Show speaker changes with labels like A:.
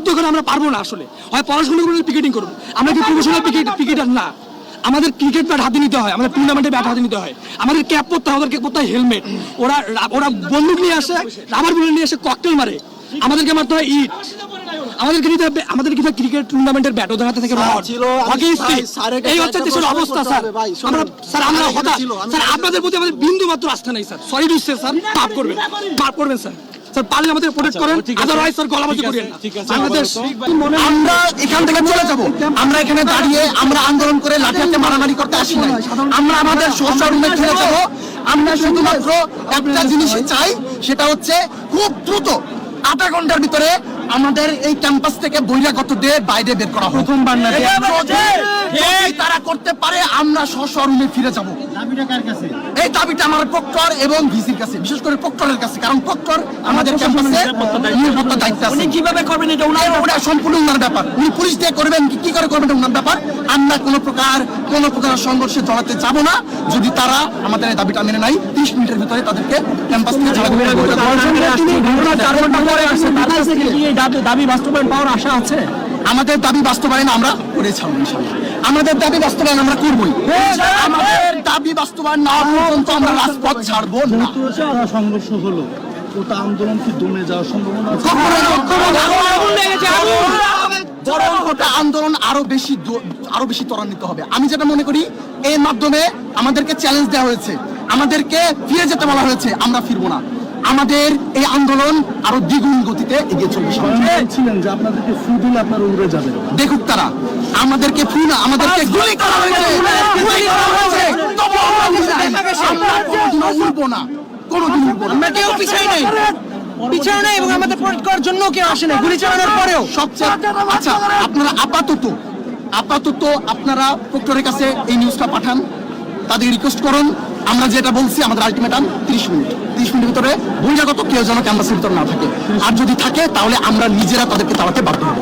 A: যুদ্ধ করে আমরা পারব না আসলে। হয় পড়াশোনা করে পিকেটিং করব। আমরা কি প্রফেশনাল পিকেট পিকেটার না আমাদের ক্রিকেট ব্যাট হাতে নিতে হয় আমাদের টুর্নামেন্টে ব্যাট হাতে নিতে হয়। আমাদের ক্যাপ পরতে হয় আমাদেরকে পরতে হয় হেলমেট ওরা ওরা বন্দুক নিয়ে আসে রাবার বুলেট নিয়ে এসে ককটেল মারে। আমাদেরকে মারতে হয় ইট আমাদেরকে নিতে হবে আমাদের কিন্তু ক্রিকেট টুর্নামেন্টের ব্যাট ওদের হাতে থেকে রড হকি এই হচ্ছে দেশের অবস্থা স্যার। আমরা স্যার আমরা হতাশ। স্যার আপনাদের প্রতি আমাদের বিন্দু মাত্র আস্থা নাই স্যার। সরি ডিসছে স্যার মাফ করবেন। পাপ করবেন স্যার। স্যার পারলে আমাদের প্রোটেক্ট করেন। আদারওয়াইজ স্যার গলাবাজি করেন বাংলাদেশ
B: আমরা এখান থেকে চলে যাব। আমরা এখানে দাঁড়িয়ে আমরা আন্দোলন করে লাঠি মারামারি করতে আসি না আমরা আমাদের সোশ্যাল রুমে ফিরে যাব। আমরা শুধুমাত্র একটা জিনিসই চাই সেটা হচ্ছে খুব দ্রুত আধা ঘণ্টার ভিতরে আমাদের এই ক্যাম্পাস থেকে বহিরাগতদের বাইরে বের করা হোক।
A: প্রথমবার না
B: তারা করতে পারে আমরা স্বশরুমে ফিরে যাব। এই দাবিটা আমার প্রক্টর এবং ভিসির কাছে বিশেষ করে প্রক্টরের কাছে কারণ প্রক্টর আমাদের ক্যাম্পাসে নিরাপত্তা দায়িত্ব আছে।
A: উনি কীভাবে করবেন এটা
B: ওটা সম্পূর্ণ ওনার ব্যাপার। উনি পুলিশ দিয়ে করবেন কি? কি করে করবেন এটা ওনার ব্যাপার? আমরা কোনো প্রকার কোনো প্রকার সংঘর্ষে জড়াতে যাব না। যদি তারা আমাদের এই দাবিটা মেনে নাই তিরিশ মিনিটের ভিতরে তাদেরকে ক্যাম্পাস থেকে।
A: দাবি বাস্তবায়ন পাওয়ার আশা আছে?
B: আমাদের দাবি বাস্তবায়ন আমরা করে ছাড়বো ইনশাআল্লাহ। আমাদের দাবি বাস্তবায়ন আমরা করবই। আমাদের দাবি বাস্তবায়ন না পর্যন্ত আমরা রাজপথ ছাড়বো না।
C: সংঘর্ষ হলো। ওটা আন্দোলন কি দমে যাওয়ার সম্ভাবনা।
B: বরং ওটা আন্দোলন আরও বেশি আরও বেশি ত্বরান্বিত হবে। আমি যেটা মনে করি এর মাধ্যমে আমাদেরকে চ্যালেঞ্জ দেওয়া হয়েছে। আমাদেরকে ফিরে যেতে বলা হয়েছে আমরা ফিরবো না। আমাদের এই আন্দোলন আরও দ্বিগুণ গতিতে এগিয়ে চলবে।
C: ছিলেন যে আপনাদেরকে ফু দিলে আপনারা উড়ে যাবেন।
B: দেখুক তারা আমাদেরকে ফু না আমাদেরকে গুলি করা হয়েছে। গুলি করা হয়েছে। তবু আমরা নিজেদের- উড়বো না। কোনোদিন
A: আমরা কেউ পিছাই নাই। পিছাই নাই এবং আমাদের প্রোটেক্ট করার জন্য কেউ আসে না গুলি চালানোর পরেও।
B: সবচেয়ে আচ্ছা আপনারা আপাতত আপাতত আপনারা প্রক্টরের কাছে এই নিউজটা পাঠান। তাদের রিকোয়েস্ট করুন। আমরা যেটা বলছি আমাদের আলটিমেটাম তিরিশ মিনিট। তিরিশ মিনিটের ভিতরে বহিরাগত কেউ যেন ক্যাম্পাসের ভিতরে না থাকে। আর যদি থাকে তাহলে আমরা নিজেরা তাদেরকে তাড়াতে বাধ্য হব।